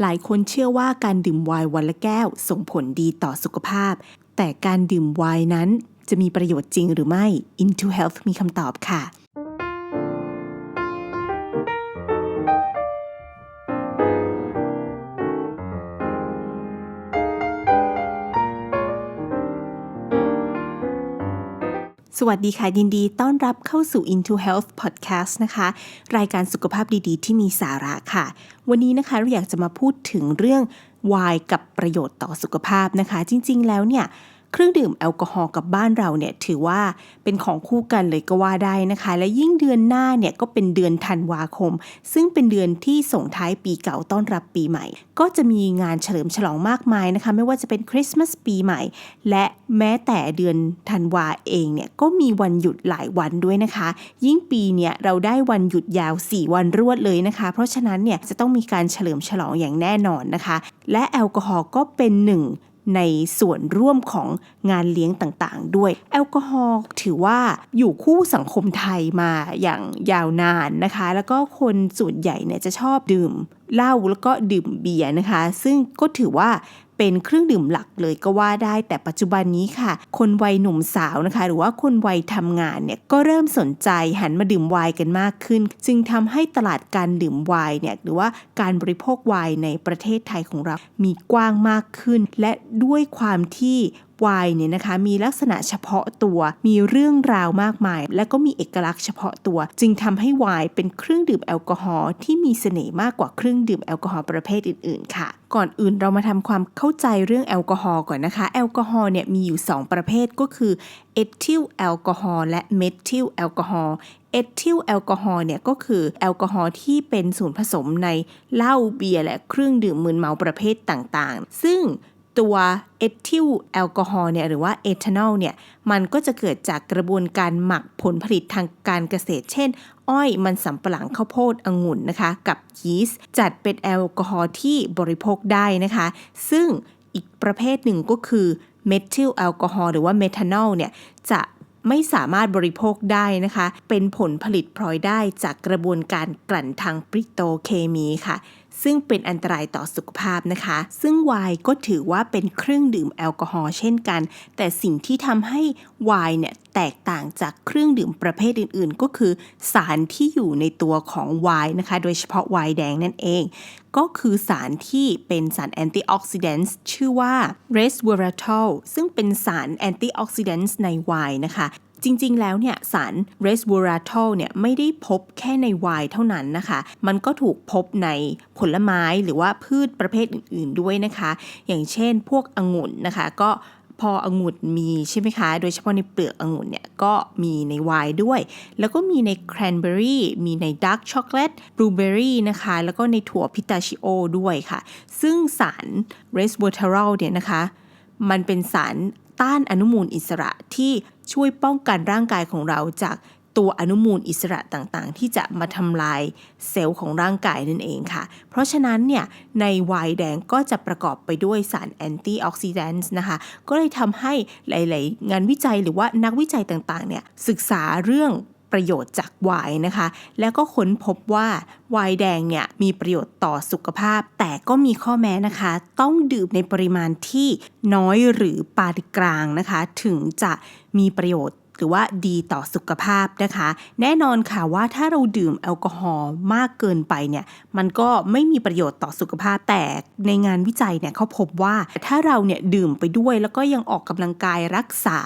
หลายคนเชื่อว่าการดื่มไวน์วันละแก้ว ส่งผลดีต่อสุขภาพ แต่การดื่มไวน์นั้นจะมีประโยชน์จริงหรือไม่ Into Health มีคำตอบค่ะ สวัสดีค่ะยินดีต้อนรับเข้าสู่ Into Health Podcast นะคะ รายการสุขภาพดีๆ ที่มีสาระค่ะ วันนี้นะคะเราอยากจะมาพูดถึงเรื่องวายกับประโยชน์ต่อสุขภาพนะคะ จริง ๆ แล้วเนี่ย เครื่องดื่มแอลกอฮอล์กับบ้านเราเนี่ยถือว่าเป็นของคู่กันเลยก็ว่าได้นะคะ และยิ่งเดือนหน้าเนี่ยก็เป็นเดือนธันวาคม ซึ่งเป็นเดือนที่ส่งท้ายปีเก่าต้อนรับปีใหม่ ก็จะมีงานเฉลิมฉลองมากมายนะคะ ไม่ว่าจะเป็นคริสต์มาสปีใหม่ และแม้แต่เดือนธันวาเองเนี่ยก็มีวันหยุดหลายวันด้วยนะคะ ยิ่งปีเนี่ยเราได้วันหยุดยาว 4 วันรวดเลยนะคะ เพราะฉะนั้นเนี่ยจะต้องมีการเฉลิมฉลองอย่างแน่นอนนะคะ และแอลกอฮอล์ก็เป็นหนึ่ง ในส่วนร่วมของงานเลี้ยงต่างๆ ด้วย แอลกอฮอล์ถือว่าอยู่คู่สังคมไทยมาอย่างยาวนานนะคะ แล้วก็คนส่วนใหญ่เนี่ยจะชอบดื่มเหล้าแล้วก็ดื่มเบียร์นะคะ ซึ่งก็ถือว่า เป็นเครื่องดื่มหลักเลยก็ว่าได้ แต่ปัจจุบันนี้ค่ะ คนวัยหนุ่มสาวนะคะ หรือว่าคนวัยทำงานเนี่ยก็เริ่มสนใจหันมาดื่มไวน์กันมากขึ้น จึงทำให้ตลาดการดื่มไวน์เนี่ยหรือว่าการบริโภคไวน์ในประเทศไทยของเรา มีกว้างมากขึ้น และด้วยความที่ วน์เนี่ยนะคะมีลักษณะเฉพาะตัว มีเรื่องราวมากมาย และก็มีเอกลักษณ์เฉพาะตัว จึงทำให้ไวน์เป็นเครื่องดื่มแอลกอฮอล์ที่มีเสน่ห์มากกว่าเครื่องดื่มแอลกอฮอล์ประเภทอื่นๆค่ะก่อนอื่นเรามาทำความเข้าใจเรื่องแอลกอฮอล์ก่อนนะคะ แอลกอฮอล์เนี่ยมีอยู่ 2 ประเภทก็คือเอทิลแอลกอฮอล์และเมทิลแอลกอฮอล์เอทิลแอลกอฮอล์เนี่ยก็คือแอลกอฮอล์ที่เป็นส่วนผสมในเหล้าเบียร์และเครื่องดื่มมึนเมาประเภทต่างๆ ซึ่ง ตัวเอทิลแอลกอฮอล์เนี่ยหรือว่าเอทานอลเนี่ยมันก็จะเกิดจากกระบวนการหมักผลผลิตทางการเกษตร เช่น อ้อยมันสำปะหลังข้าวโพดองุ่นนะคะ กับยีสต์จัดเป็นแอลกอฮอล์ที่บริโภคได้นะคะ ซึ่งอีกประเภทหนึ่งก็คือเมทิลแอลกอฮอล์หรือว่าเมทานอลเนี่ยจะไม่สามารถบริโภคได้นะคะ เป็นผลผลิตพลอยได้จากกระบวนการกลั่นทางปริโตเคมีค่ะ ซึ่งเป็นอันตรายต่อสุขภาพนะคะ ซึ่งไวน์ก็ถือว่าเป็นเครื่องดื่มแอลกอฮอล์เช่นกัน แต่สิ่งที่ทำให้ไวน์เนี่ยแตกต่างจากเครื่องดื่มประเภทอื่นๆ ก็คือสารที่อยู่ในตัวของไวน์นะคะ โดยเฉพาะไวน์แดงนั่นเอง ก็คือสารที่เป็นสารแอนตี้ออกซิแดนต์ชื่อว่า resveratrol ซึ่งเป็นสารแอนตี้ออกซิแดนต์ในไวน์นะคะ จริง ๆ แล้วเนี่ยสาร resveratrol เนี่ยไม่ได้พบแค่ในไวน์เท่านั้นนะคะ มันก็ถูกพบในผลไม้หรือว่าพืชประเภทอื่น ๆ ด้วยนะคะ อย่างเช่นพวกองุ่นนะคะ ก็พอองุ่นมีใช่ไหมคะ โดยเฉพาะในเปลือกองุ่นเนี่ยก็มีในไวน์ด้วย แล้วก็มีในแครนเบอรี่มีในดาร์กช็อกโกแลตบลูเบอรี่นะคะ แล้วก็ในถั่วพิตาชิโอด้วยค่ะ ซึ่งสาร resveratrol เนี่ยนะคะ มันเป็นสารต้านอนุมูลอิสระที่ ช่วยป้องกันร่างกายของเราจากตัวอนุมูลอิสระต่างๆ ที่จะมาทำลายเซลล์ของร่างกายนั่นเองค่ะ เพราะฉะนั้นเนี่ยในไวน์แดงก็จะประกอบไปด้วยสารแอนตี้ออกซิแดนต์นะคะ ก็เลยทำให้หลายๆ งานวิจัยหรือว่านักวิจัยต่างๆ เนี่ยศึกษาเรื่องประโยชน์จากไวน์นะคะ แล้วก็ค้นพบว่าไวน์แดงเนี่ยมีประโยชน์ต่อสุขภาพ แต่ก็มีข้อแม้นะคะ ต้องดื่มในปริมาณที่น้อยหรือปานกลางนะคะ ถึงจะ มีประโยชน์หรือว่าดีต่อสุขภาพนะคะ แน่นอนค่ะว่าถ้าเราดื่มแอลกอฮอล์มากเกินไปเนี่ยมันก็ไม่มีประโยชน์ต่อสุขภาพแต่ในงานวิจัยเนี่ยเขาพบว่าถ้าเราเนี่ยดื่มไปด้วยแล้วก็ยังออกกำลังกายรักษา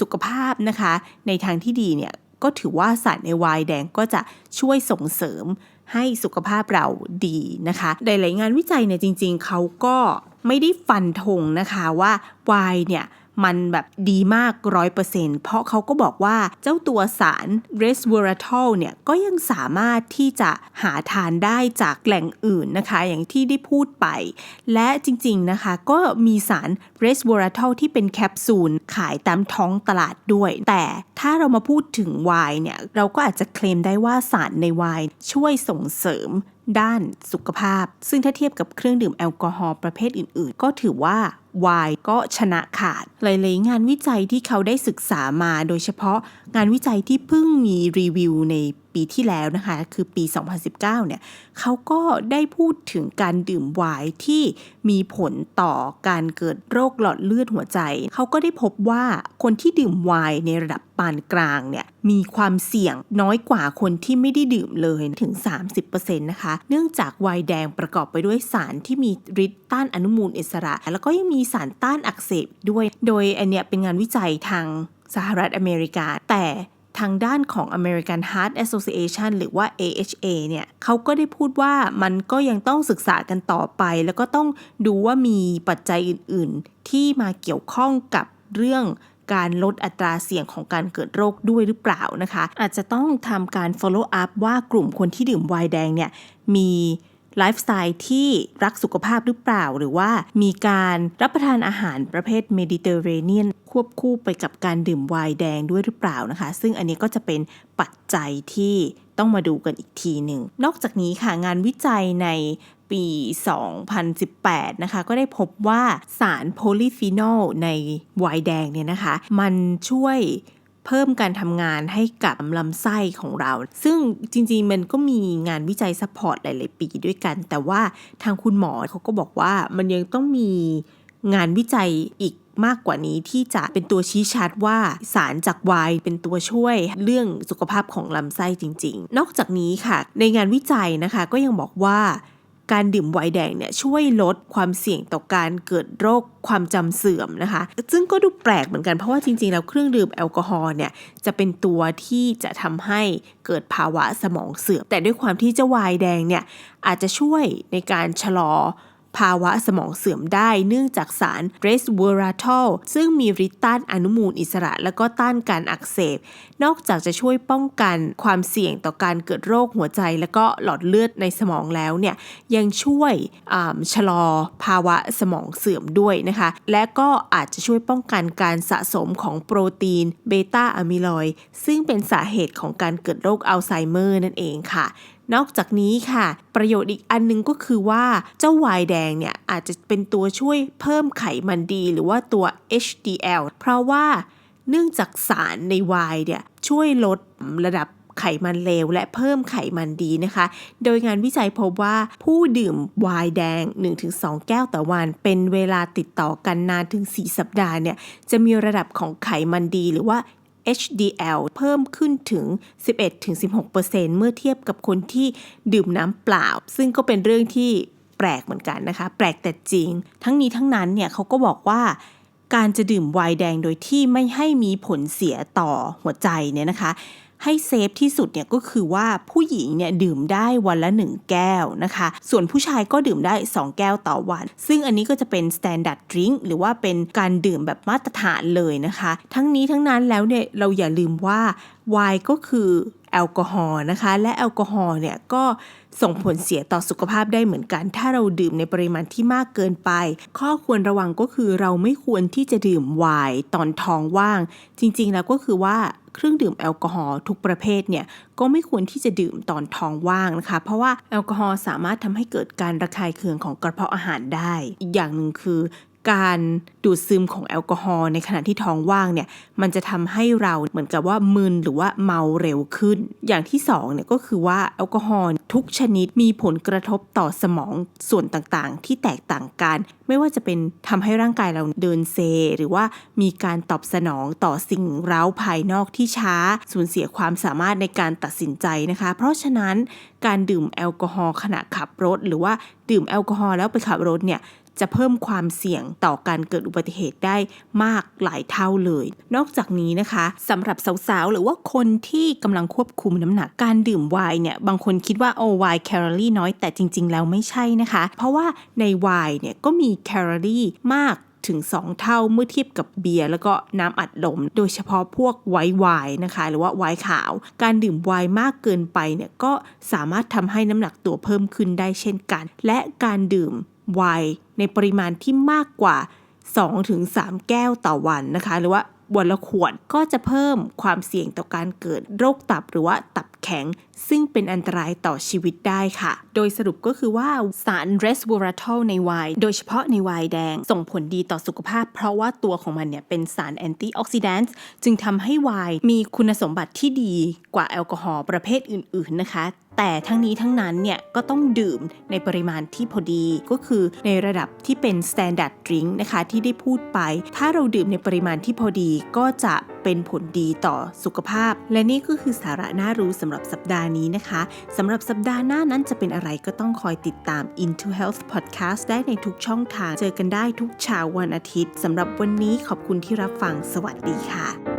สุขภาพนะคะ ในทางที่ดีเนี่ยก็ถือว่าสารในไวน์แดงก็จะช่วยส่งเสริมให้สุขภาพเราดีนะคะหลายๆงานวิจัยเนี่ยจริง ๆเขาก็ไม่ได้ฟันธงนะคะว่าไวน์เนี่ย มันแบบดีมากร้อยเปอร์เซ็นเพราะเขาก็บอกว่าเจ้าตัวสาร resveratrol เนี่ยก็ยังสามารถที่จะหาทานได้จากแหล่งอื่นนะคะ อย่างที่ได้พูดไป และจริงๆนะคะก็มีสาร resveratrol ที่เป็นแคปซูลขายตามท้องตลาดด้วย แต่ถ้าเรามาพูดถึงไวน์เนี่ยเราก็อาจจะเคลมได้ว่าสารในไวน์ช่วยส่งเสริมด้านสุขภาพ ซึ่งถ้าเทียบกับเครื่องดื่มแอลกอฮอล์ประเภทอื่น ๆ ก็ถือว่าไวน์ก็ชนะขาด หลายๆงานวิจัยที่เขาได้ศึกษามา โดยเฉพาะงานวิจัยที่เพิ่งมีรีวิวในปีที่แล้วนะคะ คือปี 2019 เนี่ยเขาก็ได้พูดถึงการดื่มไวน์ที่มีผลต่อการเกิดโรคหลอดเลือดหัวใจ เขาก็ได้พบว่าคนที่ดื่มไวน์ในระดับปานกลางเนี่ยมีความเสี่ยงน้อยกว่าคนที่ไม่ได้ดื่มเลยถึง 30%นะคะ เนื่องจากไวน์แดงประกอบไปด้วยสารที่มีฤทธิ์ต้านอนุมูลอิสระ แล้วก็ยังมีสารต้านอักเสบด้วย โดยอันเนี้ยเป็นงานวิจัยทางสหรัฐอเมริกา แต่ทางด้านของ American Heart Association หรือว่า AHA เนี่ยเขาก็ได้พูดว่ามันก็ยังต้องศึกษากันต่อไป แล้วก็ต้องดูว่ามีปัจจัยอื่น ๆ ที่มาเกี่ยวข้องกับเรื่องการลดอัตราเสี่ยงของการเกิดโรคด้วยหรือเปล่านะคะ อาจจะต้องทำการ follow up ว่ากลุ่มคนที่ดื่มไวน์แดงเนี่ยมี ไลฟ์สไตล์ที่รักสุขภาพหรือเปล่า หรือว่ามีการรับประทานอาหารประเภทเมดิเตอร์เรเนียนควบคู่ไปกับการดื่มไวน์แดงด้วยหรือเปล่านะคะ ซึ่งอันนี้ก็จะเป็นปัจจัยที่ต้องมาดูกันอีกทีหนึ่ง นอกจากนี้ค่ะงานวิจัยในปี 2018 นะคะ ก็ได้พบว่าสารโพลีฟีนอลในไวน์แดงเนี่ยนะคะ มันช่วย เพิ่มการทำงานให้กับลำไส้ของเรา ซึ่งจริงๆมันก็มีงานวิจัยซัพพอร์ตหลาย ๆ ปีด้วยกัน แต่ว่าทางคุณหมอเขาก็บอกว่ามันยังต้องมีงานวิจัยอีกมากกว่านี้ที่จะเป็นตัวชี้ชัดว่าสารจากไวน์เป็นตัวช่วยเรื่องสุขภาพของลำไส้จริง ๆ นอกจากนี้ค่ะ ในงานวิจัยนะคะก็ยังบอกว่า การดื่มไวน์แดงเนี่ยช่วยลดความเสี่ยงต่อการเกิดโรคความจำเสื่อมนะคะ ซึ่งก็ดูแปลกเหมือนกันเพราะว่าจริงๆ แล้วเครื่องดื่มแอลกอฮอล์เนี่ยจะเป็นตัวที่จะทำให้เกิดภาวะสมองเสื่อม แต่ด้วยความที่เจ้าไวน์แดงเนี่ยอาจจะช่วยในการชะลอ ภาวะสมองเสื่อมได้เนื่องจากสารเรสเวอราทอลซึ่งมีฤทธิ์ต้านอนุมูลอิสระและก็ต้านการอักเสบ นอกจากจะช่วยป้องกันความเสี่ยงต่อการเกิดโรคหัวใจ และก็หลอดเลือดในสมองแล้วเนี่ยยังช่วยชะลอภาวะสมองเสื่อมด้วยนะคะ และก็อาจจะช่วยป้องกันการสะสมของโปรตีนเบต้าอะมิลอยด์ซึ่งเป็นสาเหตุของการเกิดโรคอัลไซเมอร์นั่นเองค่ะ นอกจากนี้ค่ะ ประโยชน์อีกอันนึงก็คือว่าเจ้าไวน์แดงเนี่ยอาจจะเป็นตัวช่วยเพิ่มไขมันดี หรือว่าตัว HDL เพราะว่าเนื่องจากสารในไวน์เนี่ยช่วยลดระดับไขมันเลวและเพิ่มไขมันดีนะคะ โดยงานวิจัยพบว่าผู้ดื่มไวน์แดง 1-2 แก้วต่อวัน เป็นเวลาติดต่อกันนานถึง 4 สัปดาห์เนี่ย จะมีระดับของไขมันดีหรือว่า HDL เพิ่มขึ้นถึง 11-16%เมื่อเทียบกับคนที่ดื่มน้ำเปล่า ซึ่งก็เป็นเรื่องที่แปลกเหมือนกันนะคะ แปลกแต่จริง ทั้งนี้ทั้งนั้นเนี่ยเขาก็บอกว่าการจะดื่มไวน์แดงโดยที่ไม่ให้มีผลเสียต่อหัวใจเนี่ยนะคะ ให้เซฟที่สุดเนี่ยก็คือว่าผู้หญิงเนี่ยดื่มได้วันละ 1 แก้วนะคะ ส่วนผู้ชายก็ดื่มได้ 2 แก้วต่อวัน ซึ่งอันนี้ก็จะเป็น standard drink หรือว่าเป็นการดื่มแบบมาตรฐานเลยนะคะ ทั้งนี้ทั้งนั้นแล้วเนี่ยเราอย่าลืมว่าไวน์ก็คือแอลกอฮอล์นะคะ และแอลกอฮอล์เนี่ยก็ส่งผลเสียต่อสุขภาพได้เหมือนกัน ถ้าเราดื่มในปริมาณที่มากเกินไป ข้อควรระวังก็คือเราไม่ควรที่จะดื่มไวน์ตอนท้องว่าง จริงๆแล้วก็คือว่า เครื่องดื่มแอลกอฮอล์ทุกประเภทเนี่ยก็ไม่ควรที่จะดื่มตอนท้องว่างนะคะ เพราะว่าแอลกอฮอล์สามารถทำให้เกิดการระคายเคืองของกระเพาะอาหารได้ อีกอย่างหนึ่งคือ การดูดซึมของแอลกอฮอล์ในขณะที่ท้องว่างเนี่ยมันจะทำให้เราเหมือนกับว่ามึนหรือว่าเมาเร็วขึ้น อย่างที่สองเนี่ยก็คือว่าแอลกอฮอล์ทุกชนิดมีผลกระทบต่อสมองส่วนต่างๆ ที่แตกต่างกัน ไม่ว่าจะเป็นทำให้ร่างกายเราเดินเซ หรือว่ามีการตอบสนองต่อสิ่งเร้าภายนอกที่ช้าสูญเสียความสามารถในการตัดสินใจนะคะ เพราะฉะนั้นการดื่มแอลกอฮอล์ขณะขับรถ หรือว่าดื่มแอลกอฮอล์แล้วไปขับรถเนี่ย จะเพิ่มความเสี่ยงต่อการเกิดอุบัติเหตุได้มากหลายเท่าเลย นอกจากนี้นะคะสำหรับสาวๆ หรือว่าคนที่กำลังควบคุมน้ำหนักการดื่มไวน์เนี่ยบางคนคิดว่าโอไวน์แคลอรี่น้อยแต่จริง ๆ แล้วไม่ใช่นะคะ เพราะว่าในไวน์เนี่ยก็มีแคลอรี่มากถึง 2 เท่าเมื่อเทียบกับเบียร์แล้วก็น้ำอัดลม โดยเฉพาะพวกไวน์ไวน์นะคะ หรือว่าไวน์ขาว การดื่มไวน์มากเกินไปเนี่ยก็สามารถทำให้น้ำหนักตัวเพิ่มขึ้นได้เช่นกัน และการดื่ม ไวน์ในปริมาณที่มากกว่า 2-3 แก้วต่อวันนะคะ หรือว่าวันละขวดก็จะเพิ่มความเสี่ยงต่อการเกิดโรคตับหรือว่าตับแข็ง ซึ่งเป็นอันตรายต่อชีวิตได้ค่ะ โดยสรุปก็คือว่าสาร resveratrol ในไวน์โดยเฉพาะในไวน์แดง ส่งผลดีต่อสุขภาพ เพราะว่าตัวของมันเนี่ยเป็นสารแอนตี้ออกซิแดนต์จึงทำให้ไวน์มีคุณสมบัติที่ดีกว่าแอลกอฮอล์ประเภทอื่น ๆ นะคะ แต่ทั้งนี้ทั้งนั้นเนี่ยก็ต้องดื่มในปริมาณที่พอดีก็คือในระดับที่เป็น standard drink นะคะที่ได้พูดไป ถ้าเราดื่มในปริมาณที่พอดีก็จะเป็นผลดีต่อสุขภาพ และนี่ก็คือสาระน่ารู้สำหรับสัปดาห์นี้นะคะสำหรับสัปดาห์หน้านั้นจะเป็นอะไรก็ต้องคอยติดตาม Into Health Podcast ได้ในทุกช่องทาง เจอกันได้ทุกเช้าวันอาทิตย์สำหรับวันนี้ขอบคุณที่รับฟังสวัสดีค่ะ